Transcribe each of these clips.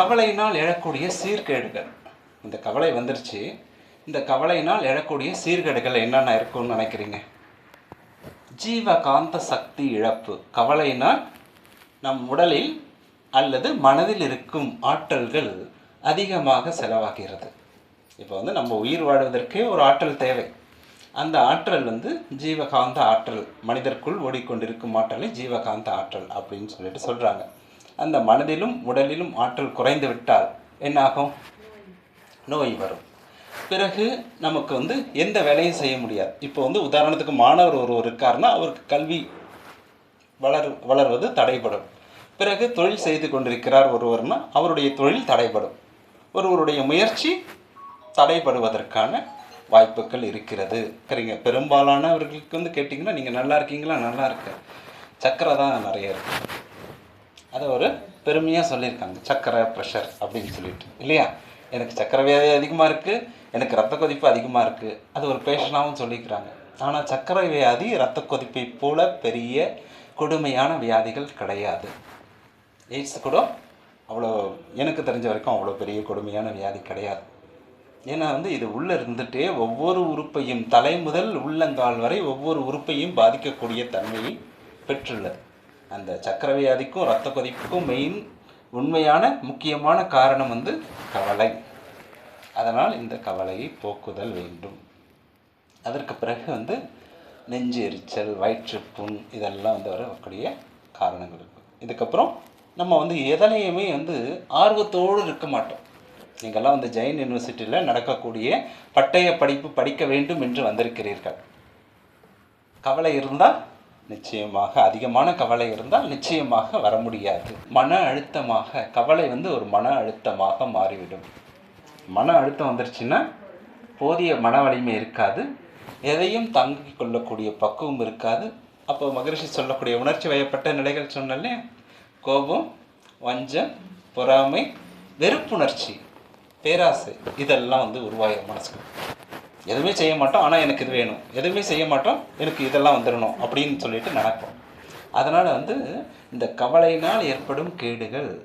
கவலையினால் எழக்கூடிய சீர்கேடுகள். இந்த கவலை வந்துருச்சு. இந்த கவலையினால் எழக்கூடிய சீர்கேடுகள் என்னென்ன இருக்கும்னு நினைக்கிறீங்க? ஜீவகாந்த சக்தி இழப்பு. கவலையினால் நம் உடலில் அல்லது மனதில் இருக்கும் ஆற்றல்கள் அதிகமாக செலவாகிறது. இப்போ வந்து நம்ம உயிர் வாழ்வதற்கே ஒரு ஆற்றல் தேவை. அந்த ஆற்றல் வந்து ஜீவகாந்த ஆற்றல். மனிதர்க்குள் ஓடிக்கொண்டிருக்கும் ஆற்றலை ஜீவகாந்த ஆற்றல் அப்படின்னு சொல்லிட்டு சொல்கிறாங்க அந்த மனதிலும் உடலிலும் ஆற்றல் குறைந்து விட்டால் என்னாகும் நோய் வரும். பிறகு நமக்கு வந்து எந்த வேலையும் செய்ய முடியாது. இப்போ வந்து உதாரணத்துக்கு மாணவர் ஒருவர் இருக்காருன்னா அவருக்கு கல்வி வளர் வளர்வது தடைபடும். பிறகு தொழில் செய்து கொண்டிருக்கிறார் ஒருவர்னா அவருடைய தொழில் தடைபடும். ஒருவருடைய முயற்சி தடைபடுவதற்கான வாய்ப்புகள் இருக்கிறது. சரிங்க. பெரும்பாலானவர்களுக்கு வந்து கேட்டிங்கன்னா நீங்கள் நல்லா இருக்கீங்களா? நல்லா இருக்க சக்கரை தான் நிறைய இருக்குது அதை ஒரு பெருமையாக சொல்லியிருக்காங்க. சக்கரை ப்ரெஷர் அப்படின்னு சொல்லிட்டு. இல்லையா? எனக்கு சக்கரை வியாதி அதிகமாக இருக்குது எனக்கு ரத்த கொதிப்பு அதிகமாக இருக்குது அது ஒரு பேஷனாகவும் சொல்லிக்கிறாங்க ஆனால் சக்கரை வியாதி ரத்த கொதிப்பை போல பெரிய கொடுமையான வியாதிகள் கிடையாது. எய்ட்ஸ் கூட அவ்வளோ எனக்கு தெரிஞ்ச வரைக்கும் அவ்வளோ பெரிய கொடுமையான வியாதி கிடையாது. ஏன்னா வந்து இது உள்ளே இருந்துகிட்டே ஒவ்வொரு உறுப்பையும் தலை முதல் உள்ளங்கால் வரை ஒவ்வொரு உறுப்பையும் பாதிக்கக்கூடிய தன்மையை பெற்றுள்ளது. அந்த சக்கரவியாதிக்கும் ரத்த இரத்த கொதிப்புக்கும் மெயின் உண்மையான முக்கியமான காரணம் வந்து கவலை. அதனால் இந்த கவலையை போக்குதல் வேண்டும். அதற்கு பிறகு வந்து நெஞ்சு எரிச்சல் வயிற்றுப்புண் இதெல்லாம் வந்து வரக்கூடிய காரணங்கள் இருக்கும். இதுக்கப்புறம் நம்ம வந்து எதனையுமே வந்து ஆர்வத்தோடு இருக்க மாட்டோம். நீங்கள்லாம் வந்து ஜெயின் யூனிவர்சிட்டியில் நடக்கக்கூடிய பட்டய படிப்பு படிக்க வேண்டும் என்று வந்திருக்கிறீர்கள். கவலை இருந்தால் நிச்சயமாக அதிகமான கவலை இருந்தால் நிச்சயமாக வர முடியாது. மன அழுத்தமாக கவலை வந்து ஒரு மன அழுத்தமாக மாறிவிடும். மன அழுத்தம் வந்துருச்சுன்னா போதிய மன வலிமை இருக்காது. எதையும் தாங்கிக் கொள்ளக்கூடிய பக்குவம் இருக்காது. அப்போ மகரிஷி சொல்லக்கூடிய உணர்ச்சி வயப்பட்ட நிலைகள் சொன்னாலே கோபம் வஞ்சம் பொறாமை வெறுப்புணர்ச்சி பேராசை இதெல்லாம் வந்து உருவாயிரும் மனசுக்கு. எதுவுமே செய்ய மாட்டோம் ஆனால் எனக்கு இது வேணும். எதுவுமே செய்ய மாட்டோம் எனக்கு இதெல்லாம் வந்துடணும் அப்படின்னு சொல்லிட்டு நடக்கும். அதனால் வந்து இந்த கவலையினால் ஏற்படும் கேடுகள்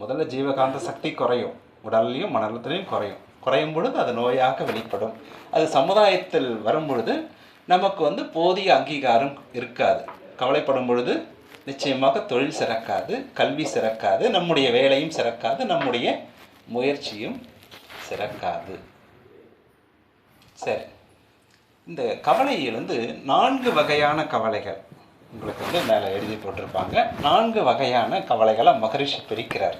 முதல்ல ஜீவகாந்த சக்தி குறையும். உடல்லையும் மனத்திலையும் குறையும். குறையும் பொழுது அது நோயாக வெளிப்படும். அது சமுதாயத்தில் வரும் பொழுது நமக்கு வந்து போதிய அங்கீகாரம் இருக்காது. கவலைப்படும் பொழுது நிச்சயமாக தொழில் சிறக்காது கல்வி சிறக்காது நம்முடைய வேலையும் சிறக்காது நம்முடைய முயற்சியும் சிறக்காது. சரி. இந்த கவலையில் வந்து நான்கு வகையான கவலைகள். உங்களுக்கு வந்து மேலே எழுதி போட்டிருப்பாங்க. நான்கு வகையான கவலைகளை மகரிஷி பிரிக்கிறார்.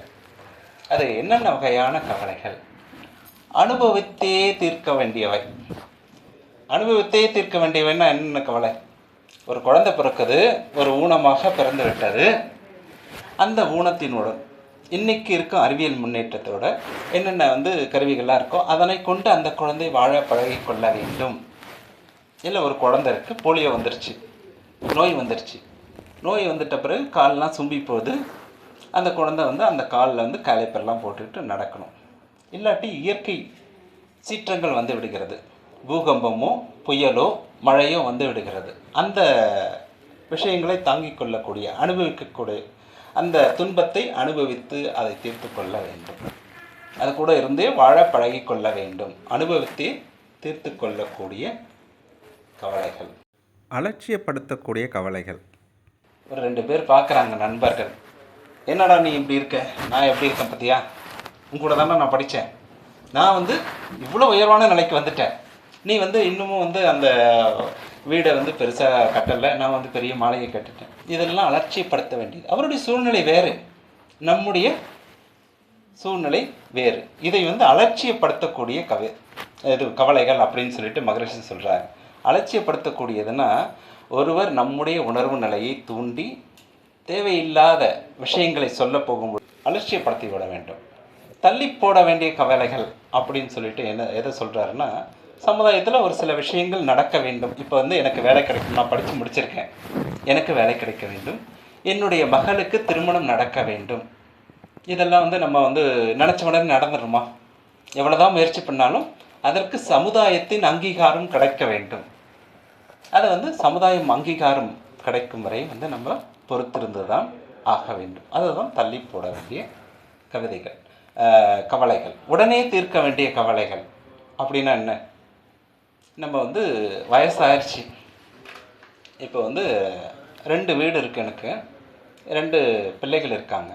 அது என்னென்ன வகையான கவலைகள்? அனுபவித்தே தீர்க்க வேண்டியவை. அனுபவித்தே தீர்க்க வேண்டியவைன்னா என்னென்ன கவலை? ஒரு குழந்தை பிறக்குது ஒரு ஊனமாக பிறந்து விட்டது அந்த ஊனத்தினுடன் இன்றைக்கி இருக்கும் அறிவியல் முன்னேற்றத்தோட என்னென்ன வந்து கருவிகள்லாம் இருக்கோ அதனை கொண்டு அந்த குழந்தை வாழ பழகி கொள்ள வேண்டும். இல்லை ஒரு குழந்தை இருக்குது போலியோ வந்துருச்சு நோய் வந்துருச்சு. நோய் வந்துட்ட பிறகு கால்லாம் சும்பி போகுது அந்த குழந்தை வந்து அந்த காலில் வந்து காலைப்பெல்லாம் போட்டுக்கிட்டு நடக்கணும். இல்லாட்டி இயற்கை சீற்றங்கள் வந்து விடுகிறது. பூகம்பமோ புயலோ மழையோ வந்து விடுகிறது. அந்த விஷயங்களை தாங்கிக் கொள்ளக்கூடிய அனுபவிக்கக்கூடிய அந்த துன்பத்தை அனுபவித்து அதை தீர்த்து கொள்ள வேண்டும். அது கூட இருந்தே வாழ பழகி கொள்ள வேண்டும். அனுபவித்தே தீர்த்து கொள்ளக்கூடிய கவலைகள். அலட்சியப்படுத்தக்கூடிய கவலைகள். ஒரு ரெண்டு பேர் பார்க்குறாங்க நண்பர்கள். என்னடா நீ இப்படி இருக்க? நான் எப்படி இருக்கேன் பார்த்தியா உன் கூட தானே நான் படித்தேன். நான் வந்து இவ்வளோ உயர்வான நிலைக்கு வந்துட்டேன். நீ வந்து இன்னமும் வந்து அந்த வீடை வந்து பெருசாக கட்டலை. நான் வந்து பெரிய மாலையை கட்டிட்டேன். இதெல்லாம் அலட்சியப்படுத்த வேண்டியது. அவருடைய சூழ்நிலை வேறு. நம்முடைய சூழ்நிலை வேறு. இதை வந்து அலட்சியப்படுத்தக்கூடிய கவி இது கவலைகள் அப்படின்னு சொல்லிட்டு மகரிஷி சொல்கிறாங்க அலட்சியப்படுத்தக்கூடியதுன்னா ஒருவர் நம்முடைய உணர்வு நிலையை தூண்டி தேவையில்லாத விஷயங்களை சொல்ல போகும்போது அலட்சியப்படுத்தி விட வேண்டும். தள்ளி போட வேண்டிய கவலைகள் அப்படின்னு சொல்லிட்டு என்ன எதை சொல்கிறாருன்னா சமுதாயத்தில் ஒரு சில விஷயங்கள் நடக்க வேண்டும். இப்போ வந்து எனக்கு வேலை கிடைக்கும். நான் படித்து முடிச்சிருக்கேன். எனக்கு வேலை கிடைக்க வேண்டும். என்னுடைய மகளுக்கு திருமணம் நடக்க வேண்டும். இதெல்லாம் வந்து நம்ம வந்து நினச்ச உடனே நடந்துடுமா எவ்வளோதான் முயற்சி பண்ணாலும் அதற்கு சமுதாயத்தின் அங்கீகாரம் கிடைக்க வேண்டும். அதை வந்து சமுதாயம் அங்கீகாரம் கிடைக்கும் வரை வந்து நம்ம பொறுத்திருந்து தான் ஆக வேண்டும். அதுதான் தள்ளி போட வேண்டிய கவிதைகள். கவலைகள். உடனே தீர்க்க வேண்டிய கவலைகள் அப்படின்னா என்ன? நம்ம வந்து வயசாயிருச்சு. இப்போ வந்து ரெண்டு வீடு இருக்கு எனக்கு. ரெண்டு பிள்ளைகள் இருக்காங்க.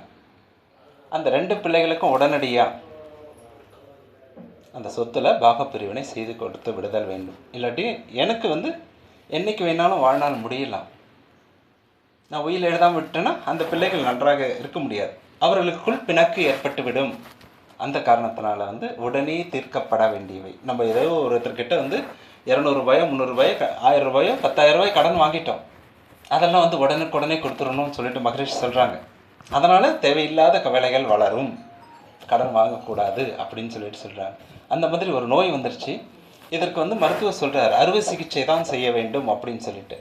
அந்த ரெண்டு பிள்ளைகளுக்கும் உடனடியாக அந்த சொத்துல பாகப்பிரிவினை செய்து கொடுத்து விடுதல் வேண்டும். இல்லாட்டி எனக்கு வந்து என்றைக்கு வேணாலும் வாழ்நாள் முடியலாம். நான் உயில் எழுதாமல் விட்டேன்னா அந்த பிள்ளைகள் நன்றாக இருக்க முடியாது. அவர்களுக்குள் பிணக்கு ஏற்பட்டுவிடும். அந்த காரணத்தினால வந்து உடனே தீர்க்கப்பட வேண்டியவை. நம்ம ஏதோ ஒருத்தர்கிட்ட வந்து இரநூறுபாயோ முந்நூறுபாயோ ஆயிரம் ரூபாயோ பத்தாயிரம் ரூபாய் கடன் வாங்கிட்டோம். அதெல்லாம் வந்து உடனுக்குடனே கொடுத்துடணும்னு சொல்லிட்டு மகரிஷி சொல்கிறாங்க அதனால் தேவையில்லாத கவலைகள் வளரும். கடன் வாங்கக்கூடாது அப்படின்னு சொல்லிட்டு சொல்கிறாங்க அந்த மாதிரி ஒரு நோய் வந்துருச்சு. இதற்கு வந்து மருத்துவர் சொல்கிறார் அறுவை சிகிச்சை தான் செய்ய வேண்டும் அப்படின்னு சொல்லிட்டு.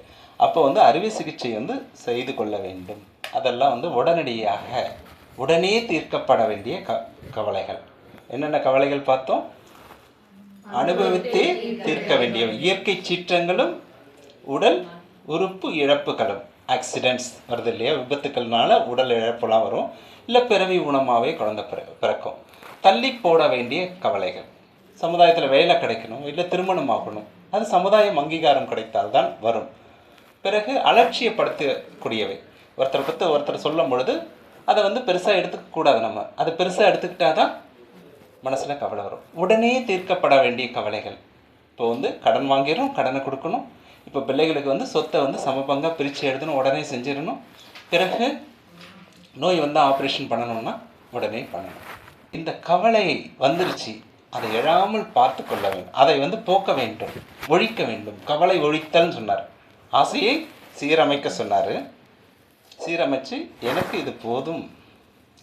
அப்போ வந்து அறுவை சிகிச்சை வந்து செய்து கொள்ள வேண்டும். அதெல்லாம் வந்து உடனடியாக உடனே தீர்க்கப்பட வேண்டிய க கவலைகள். என்னென்ன கவலைகள் பார்த்தோம்? அனுபவித்தே தீர்க்க வேண்டியவை. இயற்கை சீற்றங்களும் உடல் உறுப்பு இழப்புகளும். ஆக்சிடென்ட்ஸ் வருது இல்லையா? விபத்துக்கள்னால உடல் இழப்புலாம் வரும். இல்லை பிறவி ஊனமாகவே குழந்த பிற பிறக்கும். தள்ளி போட வேண்டிய கவலைகள். சமுதாயத்தில் வேலை கிடைக்கணும் இல்லை திருமணம் ஆகணும். அது சமுதாயம் அங்கீகாரம் கிடைத்தால்தான் வரும். பிறகு அலட்சியப்படுத்தக்கூடியவை. ஒருத்தரை பற்றி ஒருத்தர் சொல்லும் பொழுது அதை வந்து பெருசாக எடுத்துக்க கூடாது நம்ம. அதை பெருசாக எடுத்துக்கிட்டால் தான் மனசில் கவலை வரும். உடனே தீர்க்கப்பட வேண்டிய கவலைகள். இப்போ வந்து கடன் வாங்கிடணும் கடனை கொடுக்கணும். இப்போ பிள்ளைகளுக்கு வந்து சொத்தை வந்து சமபங்காக பிரித்து எழுதணும் உடனே செஞ்சிடணும். பிறகு நோய் வந்து ஆப்ரேஷன் பண்ணணும்னா உடனே பண்ணணும். இந்த கவலை வந்துருச்சு அதை எழாமல் பார்த்து கொள்ள வேண்டும். அதை வந்து போக்க வேண்டும் ஒழிக்க வேண்டும். கவலை ஒழித்தல்னு சொன்னார். ஆசையை சீரமைக்க சொன்னார். சீரமைச்சு எனக்கு இது போதும்.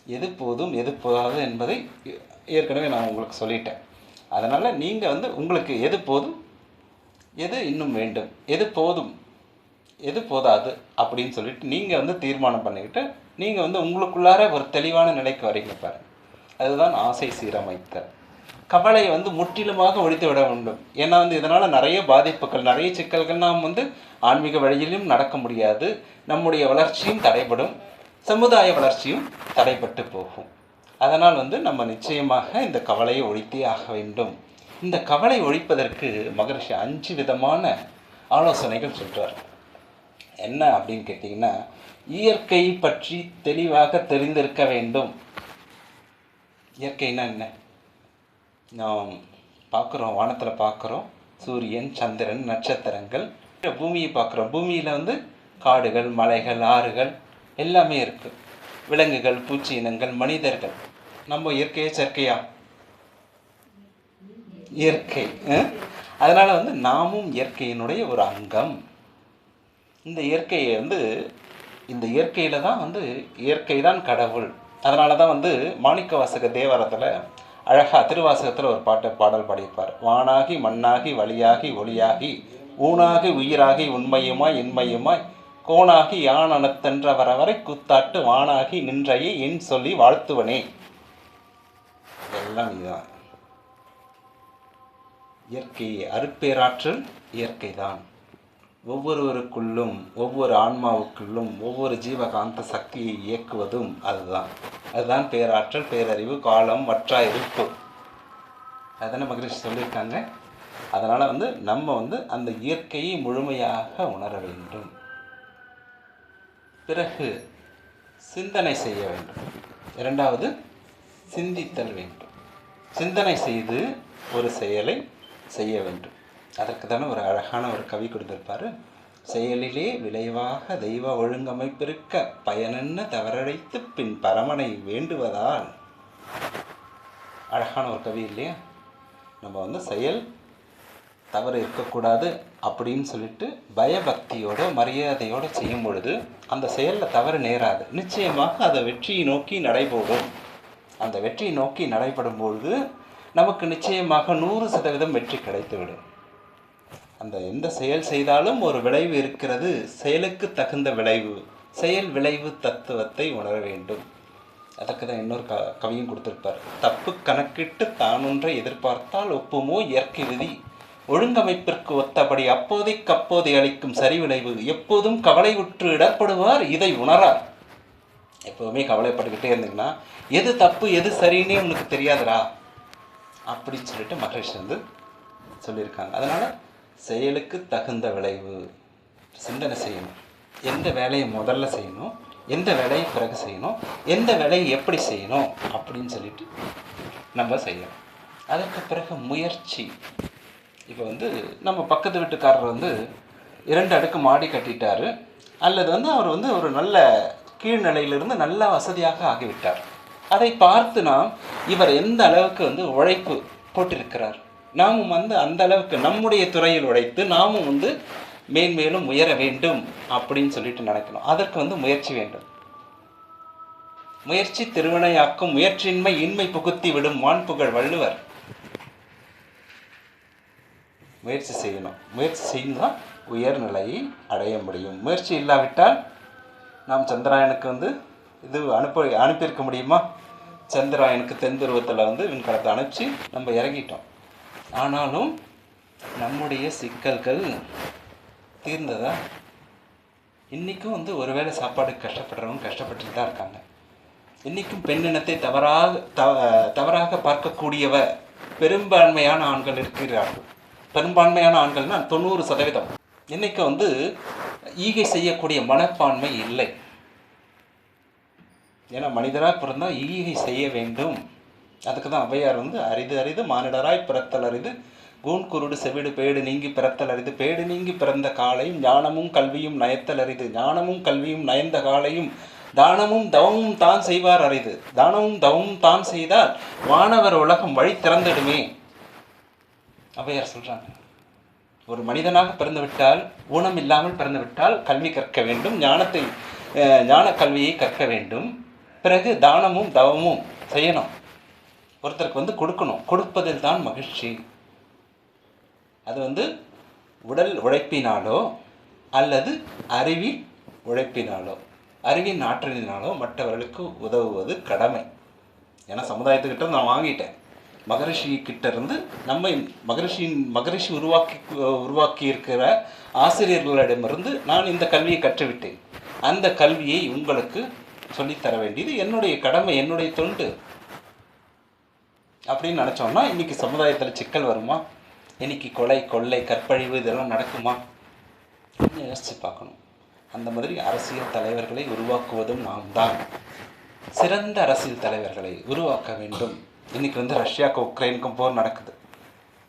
எது போதும் எது போதாது என்பதை ஏ- ஏற்கனவே நான் உங்களுக்கு சொல்லிட்டேன். அதனால் நீங்கள் வந்து உங்களுக்கு எது போதும் எது இன்னும் வேண்டும் எது போதும் எது போதாது அப்படின்னு சொல்லிட்டு நீங்கள் வந்து தீர்மானம் பண்ணிக்கிட்டு நீங்கள் வந்து உங்களுக்குள்ளார ஒரு தெளிவான நிலைக்கு வரீங்க பாருங்கள் அதுதான் ஆசை சீரமைத்தல். கவலையை வந்து முற்றிலுமாக ஒழித்து விட வேண்டும். ஏன்னா வந்து இதனால் நிறைய பாதிப்புகள் நிறைய சிக்கல்கள் நாம் வந்து ஆன்மீக வழியிலும் நடக்க முடியாது. நம்முடைய வளர்ச்சியும் தடைபடும். சமுதாய வளர்ச்சியும் தடைப்பட்டு போகும். அதனால் வந்து நம்ம நிச்சயமாக இந்த கவலையை ஒழித்தே ஆக வேண்டும். இந்த கவலை ஒழிப்பதற்கு மகரிஷி அஞ்சு விதமான ஆலோசனைகள் சொல்கிறார் என்ன அப்படின்னு கேட்டிங்கன்னா இயற்கை பற்றி தெளிவாக தெரிந்திருக்க வேண்டும். இயற்கைனா என்ன? நாம் பார்க்குறோம் வானத்தில் பார்க்குறோம் சூரியன் சந்திரன் நட்சத்திரங்கள் பூமியை பார்க்குறோம். பூமியில் வந்து காடுகள் மலைகள் ஆறுகள் எல்லாமே இருக்குது விலங்குகள் பூச்சி இனங்கள் மனிதர்கள். நம்ம இயற்கையே செயற்கையா? இயற்கை அதனால் வந்து நாமும் இயற்கையினுடைய ஒரு அங்கம். இந்த இயற்கையை வந்து இந்த இயற்கையில் தான் வந்து இயற்கை தான் கடவுள். அதனால தான் வந்து மாணிக்க வாசக தேவாரத்தில் அழகா திருவாசகத்தில் ஒரு பாட்டு பாடல் பாடியிருப்பார். வானாகி மண்ணாகி வழியாகி ஒளியாகி ஊனாகி உயிராகி உண்மையுமாய் இன்மையுமாய் கோணாகி யான் வரவரை கூத்தாட்டு வானாகி நின்றையே என் சொல்லி வாழ்த்துவனே. இதெல்லாம் இதுதான். இயற்கை அருட்பேராற்றல் இயற்கை தான் ஒவ்வொருவருக்குள்ளும் ஒவ்வொரு ஆன்மாவுக்குள்ளும் ஒவ்வொரு ஜீவகாந்த சக்தியை இயக்குவதும் அதுதான். அதுதான் பேராற்றல் பேரறிவு காலம் வற்றா இருப்பு. அதான மகிழ்ச்சி சொல்லியிருக்காங்க. அதனால் வந்து நம்ம வந்து அந்த இயற்கையை முழுமையாக உணர வேண்டும். பிறகு சிந்தனை செய்ய வேண்டும். இரண்டாவது சிந்தித்தல் வேண்டும். சிந்தனை செய்து ஒரு செயலை செய்ய வேண்டும். அதற்கு தானே ஒரு அழகான ஒரு கவி கொடுத்திருப்பார் செயலிலே விளைவாக தெய்வ ஒழுங்கமைப்பிருக்க பயனென்ன தவறழைத்து பின் பரமனை வேண்டுவதால் அழகான ஒரு கவி இல்லையா? நம்ம வந்து செயல் தவறு இருக்கக்கூடாது அப்படின்னு சொல்லிட்டு பயபக்தியோட மரியாதையோட செய்யும் பொழுது அந்த செயலில் தவறு நேராது. நிச்சயமாக அதை வெற்றியை நோக்கி நடைபோடும். அந்த வெற்றியை நோக்கி நடைபெறும் பொழுது நமக்கு நிச்சயமாக நூறு சதவீதம் வெற்றி கிடைத்துவிடும். அந்த எந்த செயல் செய்தாலும் ஒரு விளைவு இருக்கிறது. செயலுக்கு தகுந்த விளைவு செயல் விளைவு தத்துவத்தை உணர வேண்டும். அதற்கு தான் இன்னொரு க கவியும் கொடுத்துருப்பார். தப்பு கணக்கிட்டு தானொன்றை எதிர்பார்த்தால் ஒப்புமோ இயற்கை விதி. ஒழுங்கமைப்பிற்கு ஒத்தபடி அப்போதைக்கப்போதை அளிக்கும் சரிவிளைவு எப்போதும் கவலை உற்று இடர்படுவார் இதை உணரார். எப்போவுமே கவலைப்பட்டுக்கிட்டே இருந்தீங்கன்னா எது தப்பு எது சரின்னே உனக்கு தெரியாதுடா அப்படின்னு சொல்லிட்டு மகேஷ் வந்து சொல்லியிருக்காங்க. அதனால் செயலுக்கு தகுந்த விளைவு சிந்தனை செய்யணும். எந்த வேலையை முதல்ல செய்யணும் எந்த வேலையை பிறகு செய்யணும் எந்த வேலையை எப்படி செய்யணும் அப்படின்னு சொல்லிட்டு நம்ம செய்யணும். அதற்கு பிறகு முயற்சி. இப்போ வந்து நம்ம பக்கத்து வீட்டுக்காரர் வந்து இரண்டு அடுக்கு மாடி கட்டிட்டார். அல்லது வந்து அவர் வந்து ஒரு நல்ல கீழ்நிலையிலிருந்து நல்ல வசதியாக ஆகிவிட்டார். அதை பார்த்து நாம் இவர் எந்த அளவுக்கு வந்து உழைப்பு போட்டிருக்கிறார்? நாமும் வந்து அந்த அளவுக்கு நம்முடைய துறையில் உழைத்து நாமும் வந்து மேன்மேலும் உயர வேண்டும் அப்படின்னு சொல்லிட்டு நினைக்கணும். அதற்கு வந்து முயற்சி வேண்டும். முயற்சி திருவினையாக்கும் முயற்சியின்மை இன்மை புகுத்தி விடும் வான்புகழ் வள்ளுவர் முயற்சி செய்யணும். முயற்சி செய்தால் உயர்நிலையை அடைய முடியும். முயற்சி இல்லாவிட்டால் நாம் சந்திராயனுக்கு வந்து இது அனுப்ப அனுப்பியிருக்க முடியுமா? சந்திராயனுக்கு தென் துருவத்தில் வந்து விண்கலத்தை அனுப்பிச்சு நம்ம இறங்கிட்டோம். ஆனாலும் நம்முடைய சிக்கல்கள் தீர்ந்ததா? இன்றைக்கும் வந்து ஒருவேளை சாப்பாடு கஷ்டப்படுறவங்க கஷ்டப்பட்டுட்டு தான் இருக்காங்க. இன்றைக்கும் பெண்ணினத்தை தவறாக தவ தவறாக பார்க்கக்கூடியவ பெரும்பான்மையான ஆண்கள் இருக்கிறார்கள். பெரும்பான்மையான ஆண்கள்னா தொண்ணூறு சதவீதம். இன்றைக்கி வந்து ஈகை செய்யக்கூடிய மனப்பான்மை இல்லை. ஏன்னா மனிதராக பிறந்தால் ஈகை செய்ய வேண்டும். அதுக்கு தான் ஔவையார் வந்து அரிது அரிது மானிடராய் பிறத்தல் அரிது கூன் குருடு செவிடு பேடு நீங்கி பிறத்தல் அரிது பேடு நீங்கி பிறந்த காலையும் ஞானமும் கல்வியும் நயத்தல் அரிது ஞானமும் கல்வியும் நயந்த காலையும் தானமும் தவமும் தான் செய்வார் அரிது. தானமும் தவமும் தான் செய்தால் வானவர் உலகம் வழி திறந்திடுமே. அவையார் சொல்கிறாங்க ஒரு மனிதனாக பிறந்து விட்டால் ஊனம் இல்லாமல் பிறந்து விட்டால் கல்வி கற்க வேண்டும் ஞானத்தை ஞான கல்வியை கற்க வேண்டும். பிறகு தானமும் தவமும் செய்யணும். ஒருத்தருக்கு வந்து கொடுக்கணும். கொடுப்பதில் தான் மகிழ்ச்சி. அது வந்து உடல் உழைப்பினாலோ அல்லது அறிவி உழைப்பினாலோ அறிவின் ஆற்றலினாலோ மற்றவர்களுக்கு உதவுவது கடமை. ஏன்னா சமுதாயத்துக்கிட்ட நான் வாங்கிட்டேன். மகரிஷி கிட்ட இருந்து நம்ம மகரிஷியின் மகரிஷி உருவாக்கி உருவாக்கி இருக்கிற ஆசிரியர்களிடமிருந்து நான் இந்த கல்வியை கற்றுவிட்டேன். அந்த கல்வியை உங்களுக்கு சொல்லித்தர வேண்டியது என்னுடைய கடமை என்னுடைய தொண்டு. அப்படின்னு நினச்சோம்னா இன்னைக்கு சமுதாயத்தில் சிக்கல் வருமா? இன்னைக்கு கொலை கொள்ளை கற்பழிவு இதெல்லாம் நடக்குமா? கொஞ்சம் யோசிச்சு பார்க்கணும். அந்த மாதிரி அரசியல் தலைவர்களை உருவாக்குவதும் நாம் தான். சிறந்த அரசியல் தலைவர்களை உருவாக்க வேண்டும். இன்றைக்கி வந்து ரஷ்யாவுக்கும் உக்ரைனுக்கும் போர் நடக்குது.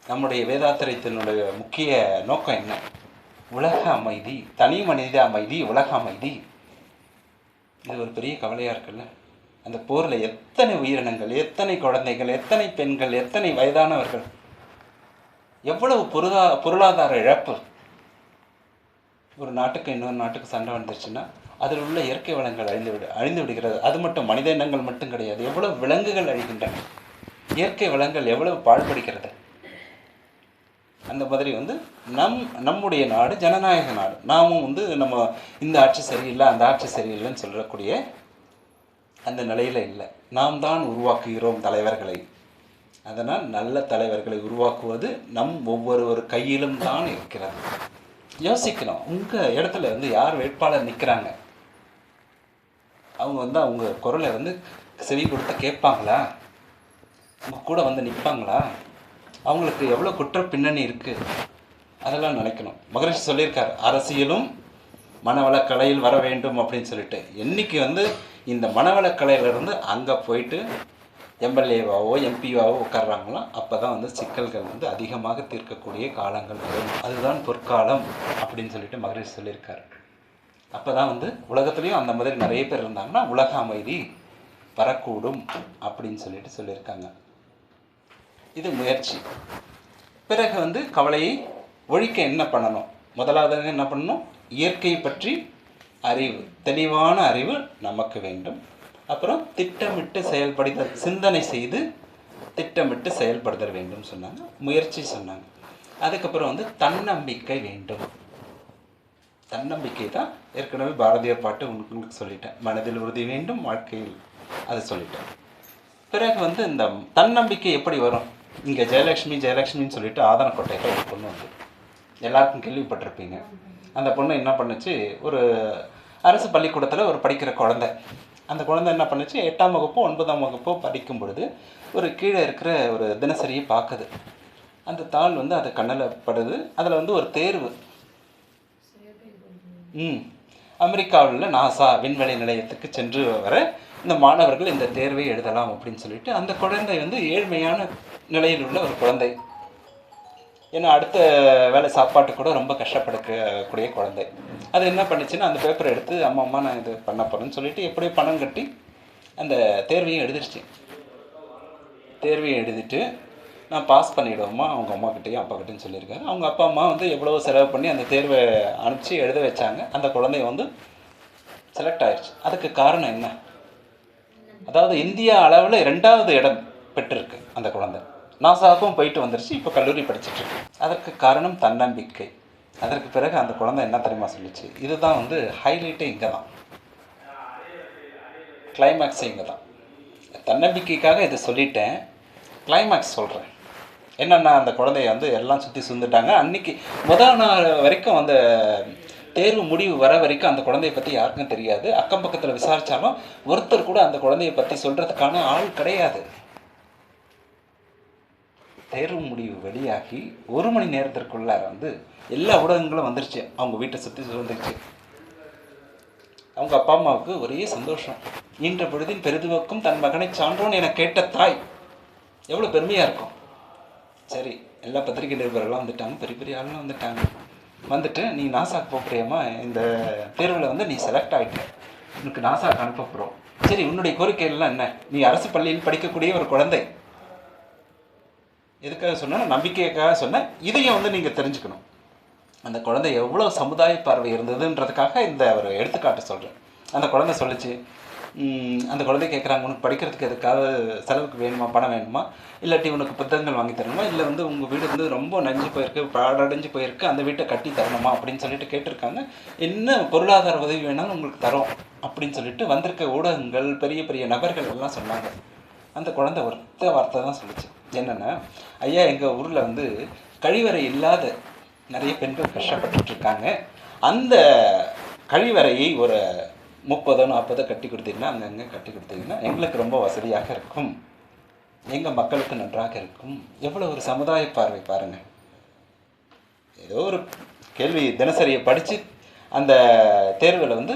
நம்முடைய வேதாத்திரத்தினுடைய முக்கிய நோக்கம் என்ன? உலக அமைதி தனி மனித அமைதி உலக அமைதி. இது ஒரு பெரிய கவலையாக இருக்குல்ல? அந்த போரில் எத்தனை உயிரினங்கள் எத்தனை குழந்தைகள் எத்தனை பெண்கள் எத்தனை வயதானவர்கள்? எவ்வளவு பொருளா பொருளாதார இழப்பு? ஒரு நாட்டுக்கு இன்னொரு நாட்டுக்கு சண்டை வந்துருச்சுன்னா அதில் உள்ள இயற்கை வளங்கள் அழிந்து விடு அழிந்து விடுகிறது. அது மட்டும் மனித இனங்கள் மட்டும் கிடையாது. எவ்வளோ விலங்குகள் அழிகின்றன. இயற்கை வளங்கள் எவ்வளவு பாழ்படுகிறது? அந்த மாதிரி வந்து நம் நம்முடைய நாடு ஜனநாயக நாடு. நாமும் வந்து நம்ம இந்த ஆட்சி சரியில்லை அந்த ஆட்சி சரியில்லைன்னு சொல்லக்கூடிய அந்த நிலையில் இல்லை. நாம் தான் உருவாக்குகிறோம் தலைவர்களை. அதனால் நல்ல தலைவர்களை உருவாக்குவது நம் ஒவ்வொருவர் கையிலும் தான் இருக்கிறது. யோசிக்கணும் உங்கள் இடத்துல வந்து யார் வேட்பாளர் நிற்கிறாங்க அவங்க வந்து அவங்க குரலை வந்து செவி கொடுத்து கேட்பாங்களா? உங்க கூட வந்து நிற்பாங்களா அவங்களுக்கு எவ்வளோ குற்ற பின்னணி இருக்குது அதெல்லாம் நினைக்கணும். மகரிஷி சொல்லியிருக்கார் அரசியலும் மனவளக்கலையில் வர வேண்டும் அப்படின்னு சொல்லிட்டு. என்றைக்கு வந்து இந்த மனவளக்கலையிலேருந்து அங்கே போயிட்டு எம்எல்ஏவாவோ எம்பிவாவோ உட்கார்றாங்களோ அப்போ தான் வந்து சிக்கல்கள் வந்து அதிகமாக தீர்க்கக்கூடிய காலங்கள் வரும். அதுதான் பொற்காலம் அப்படின்னு சொல்லிட்டு மகரிஷி சொல்லியிருக்கார். அப்போ தான் வந்து உலகத்துலேயும் அந்த மாதிரி நிறைய பேர் இருந்தாங்கன்னா உலக அமைதி வரக்கூடும் அப்படின்னு சொல்லிட்டு சொல்லியிருக்காங்க. இது முயற்சி. பிறகு வந்து கவலையை ஒழிக்க என்ன பண்ணணும்? முதலாவது என்ன பண்ணணும்? இயற்கை பற்றி அறிவு தெளிவான அறிவு நமக்கு வேண்டும். அப்புறம் திட்டமிட்டு செயல்படுதல் சிந்தனை செய்து திட்டமிட்டு செயல்படுதல் வேண்டும் சொன்னாங்க. முயற்சி சொன்னாங்க. அதுக்கப்புறம் வந்து தன்னம்பிக்கை வேண்டும். தன்னம்பிக்கை தான் ஏற்கனவே பாரதியார் பாட்டு உங்களுக்கு சொல்லிட்டேன். மனதில் உறுதி வேண்டும் வாழ்க்கையில் அதை சொல்லிட்டேன். பிறகு வந்து இந்த தன்னம்பிக்கை எப்படி வரும்? இங்கே ஜெயலக்ஷ்மி ஜெயலக்ஷ்மின்னு சொல்லிட்டு ஆதனக்கோட்டையில் ஒரு பொண்ணு வந்து எல்லாருக்கும் கேள்விப்பட்டிருப்பீங்க. அந்த பொண்ணு என்ன பண்ணுச்சு? ஒரு அரசு பள்ளிக்கூடத்தில் ஒரு படிக்கிற குழந்தை. அந்த குழந்தை என்ன பண்ணுச்சு? எட்டாம் வகுப்போ ஒன்பதாம் வகுப்போ படிக்கும் பொழுது ஒரு கீழே இருக்கிற ஒரு தினசரியை பார்க்குது. அந்த தாள் வந்து அது கண்ணில் படுது. அதில் வந்து ஒரு தேர்வு. ம். அமெரிக்காவில் நாசா விண்வெளி நிலையத்துக்கு சென்று வர இந்த மாணவர்கள் இந்த தேர்வை எழுதலாம் அப்படின்னு சொல்லிட்டு அந்த குழந்தை வந்து ஏழ்மையான நிலையில் உள்ள ஒரு குழந்தை. ஏன்னா அடுத்த வேலை சாப்பாட்டு கூட ரொம்ப கஷ்டப்படக்கூடிய குழந்தை. அது என்ன பண்ணுச்சுன்னா அந்த பேப்பரை எடுத்து அம்மா அம்மா நான் இது பண்ண போகிறேன்னு சொல்லிட்டு எப்படியோ பணம் கட்டி அந்த தேர்வையும் எழுதிருச்சு. தேர்வையும் எழுதிட்டு நான் பாஸ் பண்ணிவிடுவோம்மா அவங்க அம்மா கிட்டேயும் அப்பா கிட்டேயும் சொல்லியிருக்காரு. அவங்க அப்பா அம்மா வந்து எவ்வளோ செலவு பண்ணி அந்த தேர்வை அனுப்பிச்சு எழுத வச்சாங்க. அந்த குழந்தைய வந்து செலக்ட் ஆயிடுச்சு அதுக்கு காரணம் என்ன? அதாவது இந்தியா அளவில் ரெண்டாவது இடம் பெற்றிருக்கு அந்த குழந்தை. நாசாவுக்கும் போயிட்டு வந்துருச்சு இப்போ கல்லூரி படிச்சிட்டு அதற்கு காரணம் தன்னம்பிக்கை. அதற்கு பிறகு அந்த குழந்தை என்ன தெரியுமா சொல்லிச்சு? இதுதான் வந்து ஹைலைட்டே இங்கே தான். கிளைமேக்ஸே இங்கே தான். தன்னம்பிக்கைக்காக இதை சொல்லிட்டேன். கிளைமேக்ஸ் சொல்கிறேன் என்னென்னா அந்த குழந்தைய வந்து எல்லாம் சுற்றி சுந்துட்டாங்க. அன்னைக்கு முதல் நாள் வரைக்கும் அந்த தேர்வு முடிவு வர வரைக்கும் அந்த குழந்தைய பற்றி யாருக்கும் தெரியாது. அக்கம் பக்கத்தில் விசாரித்தாலும் ஒருத்தர் கூட அந்த குழந்தைய பற்றி சொல்கிறதுக்கான ஆள் கிடையாது. தேர்வு முடிவு வெளியாகி ஒரு மணி நேரத்திற்குள்ளார வந்து எல்லா ஊடகங்களும் வந்துருச்சு. அவங்க வீட்டை சுற்றி சுழ்ந்துருச்சு. அவங்க அப்பா அம்மாவுக்கு ஒரே சந்தோஷம். ஈன்ற பொழுதின் பெரிதுவக்கும் தன் மகனை சான்றோன் என கேட்ட தாய் எவ்வளோ பெருமையாக இருக்கும். சரி எல்லா பத்திரிகை நிருபர்கள்லாம் வந்துட்டாங்க பெரிய பெரிய ஆளுலாம் வந்துட்டாங்க. வந்துட்டு நீ நாசாக்கு போகிறியம்மா இந்த தேர்வில் வந்து நீ செலக்ட் ஆகிட்ட உனக்கு நாசாக்கு அனுப்ப போகிறோம் சரி உன்னுடைய கோரிக்கைகள்லாம் என்ன? நீ அரசு பள்ளியில் படிக்கக்கூடிய ஒரு குழந்தை. எதுக்காக சொன்ன நம்பிக்கைக்காக சொன்னேன் இதையும் வந்து நீங்கள் தெரிஞ்சுக்கணும். அந்த குழந்தை எவ்வளோ சமுதாய பார்வை இருந்ததுன்றதுக்காக இந்த ஒரு எடுத்துக்காட்டு சொல்கிறேன் அந்த குழந்தை சொல்லுச்சு அந்த குழந்தை கேட்குறாங்க உனக்கு படிக்கிறதுக்கு எதுக்காக செலவுக்கு வேணுமா பணம் வேணுமா? இல்லாட்டி உனக்கு புத்தகங்கள் வாங்கி தரணுமா? இல்லை வந்து உங்கள் வீடு வந்து ரொம்ப நஞ்சு போயிருக்கு பாடடைஞ்சு போயிருக்கு அந்த வீட்டை கட்டி தரணுமா? அப்படின்னு சொல்லிட்டு கேட்டிருக்காங்க. என்ன பொருளாதார உதவி வேணாலும் உங்களுக்கு தரோம் அப்படின்னு சொல்லிட்டு வந்திருக்க ஊடகங்கள் பெரிய பெரிய நபர்கள் எல்லாம் சொன்னாங்க. அந்த குழந்தை ஒருத்த வார்த்தை தான் சொல்லிச்சு. என்னென்னா ஐயா எங்கள் ஊரில் வந்து கழிவறை இல்லாத நிறைய பெண்கள் கஷ்டப்பட்டுருக்காங்க அந்த கழிவறையை ஒரு முப்பதோ நாற்பதோ கட்டி கொடுத்தீங்கன்னா அங்கங்கே கட்டி கொடுத்தீங்கன்னா எங்களுக்கு ரொம்ப வசதியாக இருக்கும். எங்கள் மக்களுக்கு நன்றாக இருக்கும். எவ்வளோ ஒரு சமுதாய பார்வை பாருங்கள் ஏதோ ஒரு கேள்வி தினசரியை படித்து அந்த தேர்வில் வந்து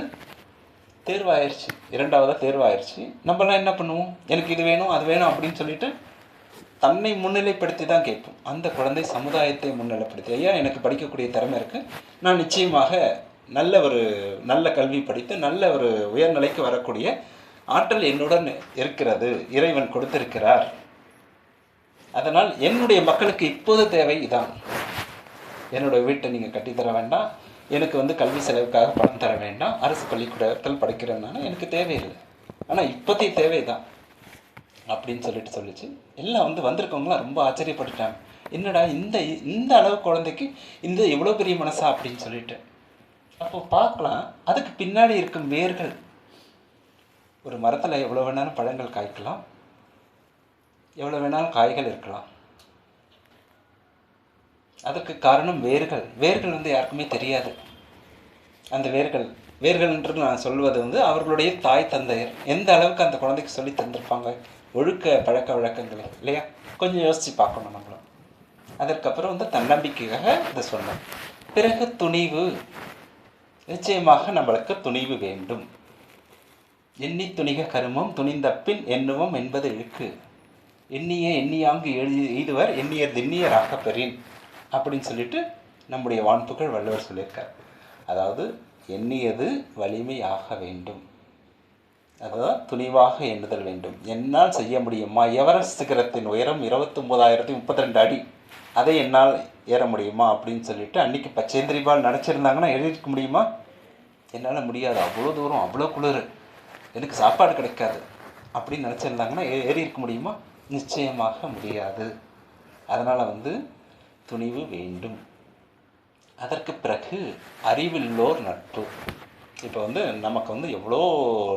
தேர்வாயிருச்சு. இரண்டாவதாக தேர்வாயிருச்சு. நம்மலாம் என்ன பண்ணுவோம்? எனக்கு இது வேணும் அது வேணும் அப்படின்னு சொல்லிட்டு தன்னை முன்னிலைப்படுத்தி தான் கேட்போம். அந்த குழந்தை சமுதாயத்தை முன்னிலைப்படுத்தி. ஐயா எனக்கு படிக்கக்கூடிய திறமை இருக்குது நான் நிச்சயமாக நல்ல ஒரு நல்ல கல்வி படித்து நல்ல ஒரு உயர்நிலைக்கு வரக்கூடிய ஆற்றல் என்னுடன் இருக்கிறது இறைவன் கொடுத்திருக்கிறார். அதனால் என்னுடைய மக்களுக்கு இப்போது தேவை இதான். என்னுடைய வீட்டை நீங்கள் கட்டித்தர வேண்டாம். எனக்கு வந்து கல்வி செலவுக்காக பணம் தர வேண்டாம். அரசு பள்ளிக்கூடத்தில் படிக்கிறேன்னால எனக்கு தேவையில்லை. ஆனால் இப்போதைய தேவை தான் அப்படின்னு சொல்லிட்டு சொல்லிச்சு. எல்லாம் வந்து வந்திருக்கவங்களாம் ரொம்ப ஆச்சரியப்பட்டுட்டாங்க. என்னடா இந்த இந்த அளவு குழந்தைக்கு இந்த எவ்வளோ பெரிய மனசா அப்படின்னு சொல்லிட்டு. அப்போ பார்க்கலாம். அதுக்கு பின்னாடி இருக்கும் வேர்கள். ஒரு மரத்தில் எவ்வளோ வேணாலும் பழங்கள் காய்க்கலாம். எவ்வளோ வேணாலும் காய்கள் இருக்கலாம். அதுக்கு காரணம் வேர்கள். வேர்கள் வந்து யாருக்குமே தெரியாது. அந்த வேர்கள் வேர்கள்ன்றது நான் சொல்வது வந்து அவர்களுடைய தாய் தந்தையர். எந்த அளவுக்கு அந்த குழந்தைக்கு சொல்லி தந்திருப்பாங்க? ஒழுக்க பழக்க வழக்கங்களை இல்லையா? கொஞ்சம் யோசித்து பார்க்கணும் நம்மளும். அதற்கப்புறம் வந்து தன்னம்பிக்கைக்காக இதை சொன்னோம் பிறகு துணிவு. நிச்சயமாக நம்மளுக்கு துணிவு வேண்டும். எண்ணி துணிக கருமம் துணிந்த பின் எண்ணுவோம் என்பது இழுக்கு எண்ணிய எண்ணியாங்கு எழுதி எய்துவர் எண்ணிய திண்ணியராக பெறின். அப்படின்னு சொல்லிட்டு நம்முடைய வான்புகள் வள்ளுவர் சொல்லியிருக்கார். அதாவது எண்ணியது வலிமையாக வேண்டும். அதான் துணிவாக எண்ணுதல் வேண்டும். என்னால் செய்ய முடியுமா? எவரெஸ்ட் சிகரத்தின் உயரம் இருபத்தொம்போதாயிரத்தி முப்பத்தி ரெண்டு அடி. அதை என்னால் ஏற முடியுமா அப்படின்னு சொல்லிவிட்டு அன்றைக்கி பச்சேந்திரிபால் நினச்சிருந்தாங்கன்னா எழுதியிருக்க முடியுமா? என்னால் முடியாது. அவ்வளோ தூரம் அவ்வளோ குளிர். எனக்கு சாப்பாடு கிடைக்காது. அப்படின்னு நினச்சிருந்தாங்கன்னா ஏ ஏறி இருக்க முடியுமா? நிச்சயமாக முடியாது. அதனால் வந்து துணிவு வேண்டும். அதற்கு பிறகு அறிவில்லோர் நட்பு. இப்போ வந்து நமக்கு வந்து எவ்வளோ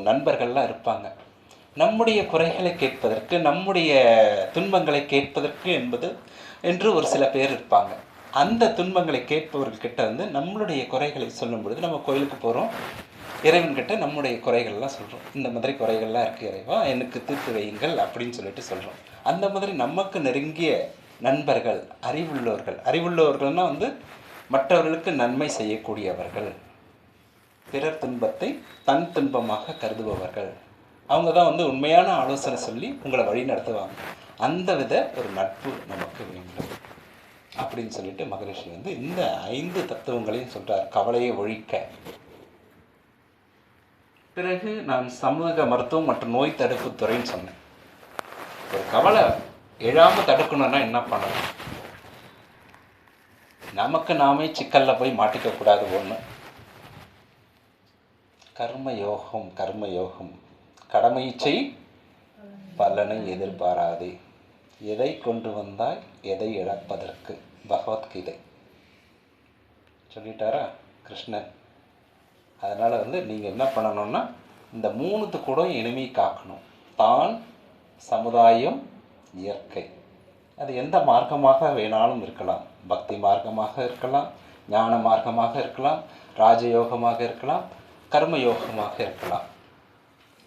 நண்பர்கள்லாம் இருப்பாங்க. நம்முடைய குறைகளை கேட்பதற்கு நம்முடைய துன்பங்களை கேட்பதற்கு என்பது என்று ஒரு சில பேர் இருப்பாங்க. அந்த துன்பங்களை கேட்பவர்கிட்ட வந்து நம்மளுடைய குறைகளை சொல்லும் பொழுது நம்ம கோயிலுக்கு போகிறோம் இறைவன்கிட்ட நம்முடைய குறைகள்லாம் சொல்கிறோம் இந்த மாதிரி குறைகள்லாம் இருக்குது இறைவா எனக்கு தீர்த்து வையுங்கள் அப்படின்னு சொல்லிட்டு சொல்கிறோம் அந்த மாதிரி நமக்கு நெருங்கிய நண்பர்கள் அறிவுள்ளவர்கள் அறிவுள்ளவர்கள்னால் வந்து மற்றவர்களுக்கு நன்மை செய்யக்கூடியவர்கள். பிறர் துன்பத்தை தன் துன்பமாக கருதுபவர்கள். அவங்க தான் வந்து உண்மையான ஆலோசனை சொல்லி உங்களை வழி நடத்துவாங்க. அந்த வித ஒரு நட்பு நமக்கு வேண்டும். அப்படின்னு சொல்லிட்டு மகரிஷி வந்து இந்த ஐந்து தத்துவங்களையும் சொல்கிறார் கவலையை ஒழிக்க. பிறகு நான் சமூக மருத்துவம் மற்றும் நோய் தடுப்பு துறைன்னு சொன்னேன். ஒரு கவலை எழாமல் தடுக்கணும்னா என்ன பண்ணணும்? நமக்கு நாமே சிக்கலில் போய் மாட்டிக்கக்கூடாது ஒன்று கர்ம யோகம் கர்ம யோகம் கடமை செய் பலனை எதிர்பாராதே. எதை கொண்டு வந்தாய்? எதை இழப்பதற்கு? பகவத்கீதை. சொல்லிட்டாரா? கிருஷ்ணன். அதனால் வந்து நீங்கள் என்ன பண்ணணும்னா இந்த மூணுத்து கூட இனிமை காக்கணும். தான் சமுதாயம் இயற்கை. அது எந்த மார்க்கமாக வேணாலும் இருக்கலாம். பக்தி மார்க்கமாக இருக்கலாம் ஞான மார்க்கமாக இருக்கலாம் ராஜயோகமாக இருக்கலாம் கர்ம யோகமாக இருக்கலாம்.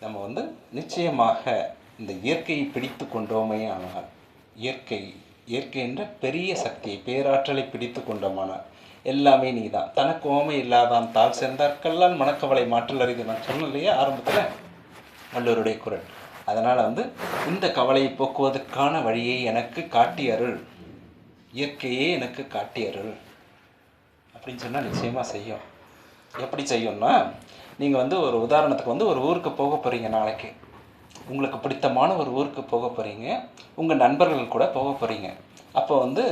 நம்ம வந்து நிச்சயமாக இந்த இயற்கையை பிடித்து கொண்டோமே ஆனால் இயற்கை இயற்கை என்ற பெரிய சக்தியை பேராற்றலை பிடித்து கொண்டோமானால் எல்லாமே நீ தான் தனக்கு ஓமை இல்லாதான் தாழ் சேர்ந்தார்க்கெல்லாம் மனக்கவலை மாற்றல் அறிந்து நான் சொன்னேன் இல்லையா? ஆரம்பத்தில் வள்ளுவருடைய குரல். அதனால் வந்து இந்த கவலையை போக்குவதற்கான வழியை எனக்கு காட்டி அருள். இயற்கையே எனக்கு காட்டி அருள். அப்படின்னு சொன்னால் நிச்சயமாக செய்யும். எப்படி செய்யும்னா நீங்கள் வந்து ஒரு உதாரணத்துக்கு வந்து ஒரு ஊருக்கு போக போகிறீங்க நாளைக்கு. உங்களுக்கு பிடித்தமான ஒரு ஊருக்கு போக போகிறீங்க உங்கள் நண்பர்கள் கூட போக போகிறீங்க அப்போ வந்து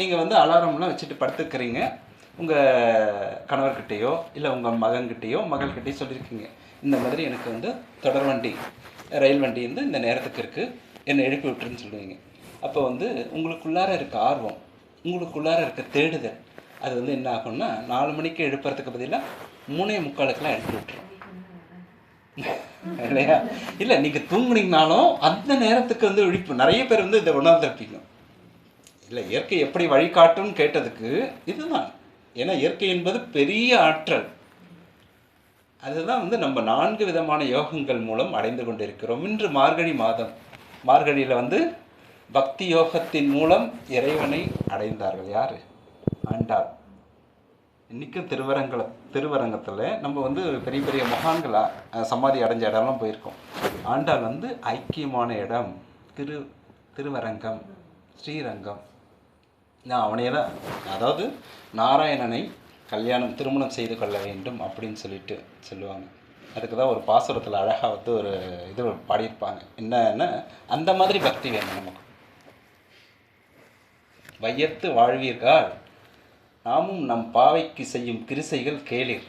நீங்கள் வந்து அலாரம்லாம் வச்சுட்டு படுத்துக்கிறீங்க. உங்கள் கணவர்கிட்டேயோ இல்லை உங்கள் மகன்கிட்டேயோ மகள்கிட்டயோ சொல்லியிருக்கீங்க. இந்த மாதிரி எனக்கு வந்து தொடர் வண்டி ரயில் வண்டி வந்து இந்த நேரத்துக்கு இருக்குது என்னை எழுப்பி விட்டுருன்னு சொல்லுவீங்க. அப்போ வந்து உங்களுக்குள்ளார இருக்க ஆர்வம் உங்களுக்குள்ளார இருக்க தேடுதல் அது வந்து என்ன ஆகும்னா நாலு மணிக்கு எழுப்புறதுக்கு பதிலாக மூணே முக்காலுக்கெல்லாம் எழுப்பி விட்டுரும். இல்லையா? இல்லை நீங்கள் தூங்குனீங்கனாலும் அந்த நேரத்துக்கு வந்து விழிப்பு. நிறைய பேர் வந்து இதை உணர்ந்திருப்பீங்க. இல்லை இயற்கை எப்படி வழிகாட்டும்னு கேட்டதுக்கு இதுதான். ஏன்னா இயற்கை என்பது பெரிய ஆற்றல். அதுதான் வந்து நம்ம நான்கு விதமான யோகங்கள் மூலம் அடைந்து கொண்டிருக்கிறோம். இன்று மார்கழி மாதம். மார்கழியில் வந்து பக்தி யோகத்தின் மூலம் இறைவனை அடைந்தார்கள். யார்? ஆண்டாள். இன்றைக்கும் திருவரங்கல திருவரங்கத்தில் நம்ம வந்து பெரிய பெரிய மகான்களாக சமாதி அடைஞ்ச இடம்லாம் போயிருக்கோம். ஆண்டாள் வந்து ஐக்கியமான இடம் திரு திருவரங்கம் ஸ்ரீரங்கம். நான் அவனையெல்லாம் அதாவது நாராயணனை கல்யாணம் திருமணம் செய்து கொள்ள வேண்டும் அப்படின்னு சொல்லிட்டு சொல்லுவாங்க. அதுக்கு தான் ஒரு பாசுரத்தில் அழகாக வந்து ஒரு இது பாடியிருப்பாங்க. என்னன்னா அந்த மாதிரி பக்தி வேணும் நமக்கு. வையத்து வாழ்வீர்கள் நாமும் நம் பாவைக்கு செய்யும் கிரிசைகள் கேளிர்.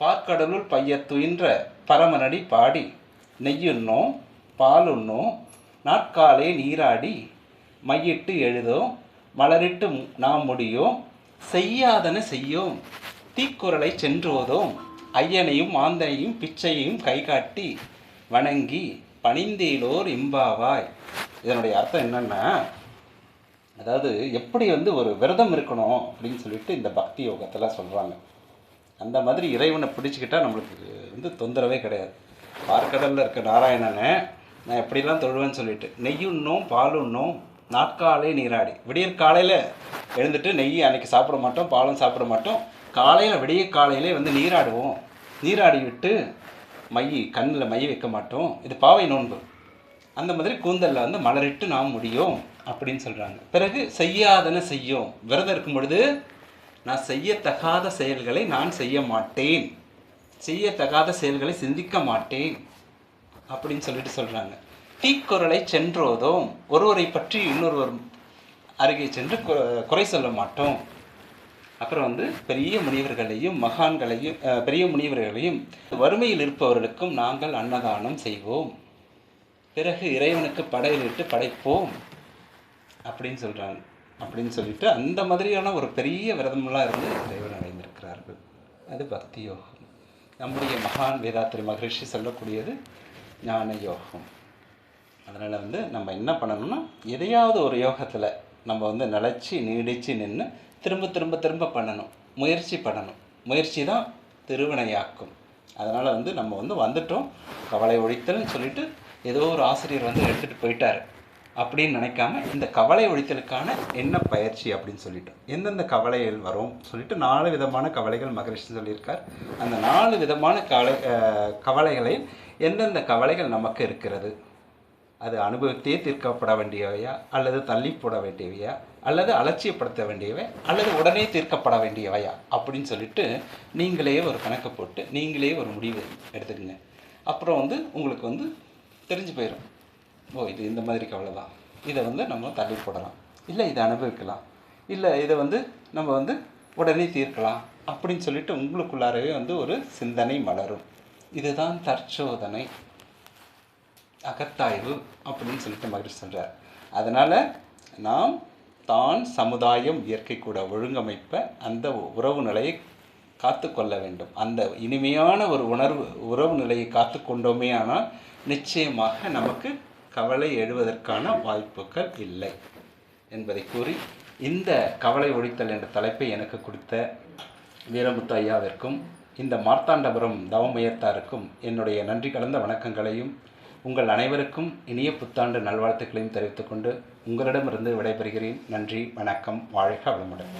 பார்க்கடலுள் பையத்துயின்ற பரமனடி பாடி நெய்யுண்ணோம் பாலுண்ணோம் நாட்காலே நீராடி மையிட்டு எழுதோம் மலரிட்டு நாம் முடியோம் செய்யாதன செய்யோம் தீக்குறளை சென்றோதோம் ஐயனையும் ஆந்தனையும் பிச்சையையும் கை காட்டி வணங்கி பணிந்தேலோர் இம்பாவாய். இதனுடைய அர்த்தம் என்னென்னா அதாவது எப்படி வந்து ஒரு விரதம் இருக்கணும் அப்படின்னு சொல்லிட்டு இந்த பக்தி யோகத்தில் சொல்கிறாங்க அந்த மாதிரி இறைவனை பிடிச்சிக்கிட்டா நம்மளுக்கு வந்து தொந்தரவே கிடையாது. பார்க்கடலில் இருக்க நாராயணனை நான் எப்படிலாம் தொழுவேன்னு சொல்லிட்டு நெய்யுண்ணும் பாலுண்ணும் நாட்காலே நீராடி. விடியற் காலையில் எழுந்துட்டு நெய் அன்னைக்கு சாப்பிட மாட்டோம் பாலும் சாப்பிட மாட்டோம். காலையில் விடிய காலையிலே வந்து நீராடுவோம். நீராடி விட்டு மை கண்ணில் மை வைக்க மாட்டோம். இது பாவை நோன்பு. அந்த மாதிரி கூந்தலில் வந்து மலரிட்டு நாம் முடியும். அப்படின்னு சொல்கிறாங்க பிறகு செய்யாதன செய்யும். விரதம் இருக்கும் பொழுது நான் செய்யத்தகாத செயல்களை நான் செய்ய மாட்டேன். செய்யத்தகாத செயல்களை சிந்திக்க மாட்டேன். அப்படின்னு சொல்லிட்டு சொல்கிறாங்க தீக்குறளை சென்றோதும் ஒருவரை பற்றி இன்னொருவர் அருகே சென்று குறை சொல்ல மாட்டோம். அப்புறம் வந்து பெரிய முனிவர்களையும் மகான்களையும் பெரிய முனிவர்களையும் வறுமையில் இருப்பவர்களுக்கும் நாங்கள் அன்னதானம் செய்வோம். பிறகு இறைவனுக்கு படையலிட்டு படைப்போம். அப்படின்னு சொல்கிறாங்க அப்படின்னு சொல்லிட்டு அந்த மாதிரியான ஒரு பெரிய விரதமெல்லாம் இருந்து இறைவன் அடைந்திருக்கிறார்கள். அது பக்தி யோகம். நம்முடைய மகான் வேதாத்திரி மகரிஷி சொல்லக்கூடியது ஞான யோகம். அதனால் வந்து நம்ம என்ன பண்ணணும்னா எதையாவது ஒரு யோகத்தில் நம்ம வந்து நிலச்சி நீடிச்சு நின்று திரும்ப திரும்ப திரும்ப பண்ணணும். முயற்சி பண்ணணும். முயற்சி தான் திருவினையாக்கும். அதனால் வந்து நம்ம வந்து வந்துட்டோம். கவலை ஒழித்தல்னு சொல்லிட்டு ஏதோ ஒரு ஆசிரியர் வந்து எடுத்துகிட்டு போயிட்டார். அப்படின்னு நினைக்காம இந்த கவலை ஒழித்தலுக்கான என்ன பயிற்சி அப்படின்னு சொல்லிட்டோம் எந்தெந்த கவலைகள் வரும் சொல்லிட்டு நாலு விதமான கவலைகள் மகரிஷி சொல்லியிருக்கார். அந்த நாலு விதமான கவலை கவலைகளை கவலைகளில் எந்தெந்த கவலைகள் நமக்கு இருக்கிறது? அது அனுபவத்தையே தீர்க்கப்பட வேண்டியவையா? அல்லது தள்ளி போட வேண்டியவையா? அல்லது அலட்சியப்படுத்த வேண்டியவை? அல்லது உடனே தீர்க்கப்பட வேண்டியவையா? அப்படின்னு சொல்லிட்டு நீங்களே ஒரு கணக்கு போட்டு நீங்களே ஒரு முடிவு எடுத்துக்கங்க. அப்புறம் வந்து உங்களுக்கு வந்து தெரிஞ்சு போயிடும் ஓ இது இந்த மாதிரி கவலை தான் இதை வந்து நம்ம தள்ளி போடலாம். இல்லை இதை அனுபவிக்கலாம். இல்லை இதை வந்து நம்ம வந்து உடனே தீர்க்கலாம் அப்படின்னு சொல்லிட்டு உங்களுக்குள்ளாரவே வந்து ஒரு சிந்தனை மலரும். இதுதான் தற்சோதனை அகத்தாய்வு அப்படின்னு சொல்லிட்டு மகிழ்ச்சி சொல்கிறார் அதனால் நாம் தான் சமுதாயம் இயற்கை கூட ஒழுங்கமைப்பை அந்த உறவு நிலையை காத்து கொள்ள வேண்டும். அந்த இனிமையான ஒரு உணர்வு உறவு நிலையை காத்து கொண்டோமே ஆனால் நிச்சயமாக நமக்கு கவலை எழுவதற்கான வாய்ப்புகள் இல்லை என்பதை கூறி இந்த கவலை ஒழித்தல் என்ற தலைப்பை எனக்கு கொடுத்த வீரமுத்து ஐயாவிற்கும் இந்த மார்த்தாண்டபுரம் தவமுயத்தாருக்கும் என்னுடைய நன்றி கலந்த வணக்கங்களையும் உங்கள் அனைவருக்கும் இனிய புத்தாண்டு நல்வாழ்த்துக்களையும் தெரிவித்துக்கொண்டு உங்களிடமிருந்து விடைபெறுகிறேன். நன்றி வணக்கம் வாழ்க வளமுடன்.